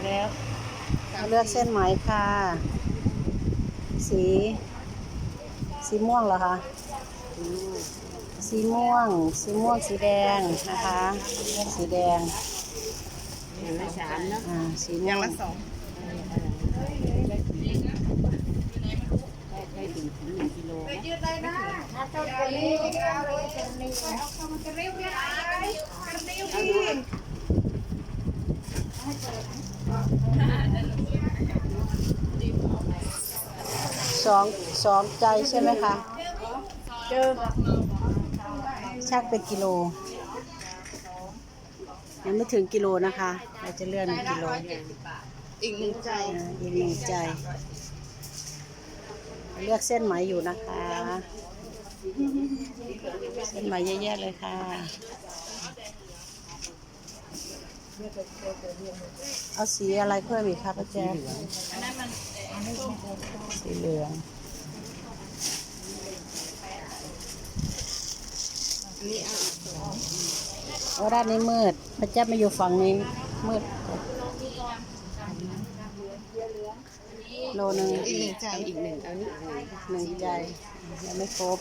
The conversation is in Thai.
มาแล้วเลือกเส้นไหมค่ะ สี สีม่วงเหรอคะสีม่วง สีม่วงสีแดงนะคะเลือกสีแดงอย่างละสามเนาะอ่าสีอม่ย่างวละงสองได้ได้ถึงถึงหนึ่งกิโลนะ สองสองใจใช่ไหมคะเจอชักเป็นกิโล ยังไม่ถึงกิโลนะคะ เราจะเลื่อนกิโล อีกหนึ่งใจอ่าอีกหนึ่งใจ เลือกเส้นไหมอยู่นะคะ เส้นไหมเยอะๆเลยค่ะ เอาสีอะไรเพิ่มอีกคะป้าแจ๊คสีเหลืองโอ้ด้านนี้มืดพระเจ้ามาอยู่ฝั่งนี้ มืดโลหนึ่งอีกหนึ่งใจอีกหนึ่งเอานี่อีกหนึ่งหนึ่งใจยังไม่ครบ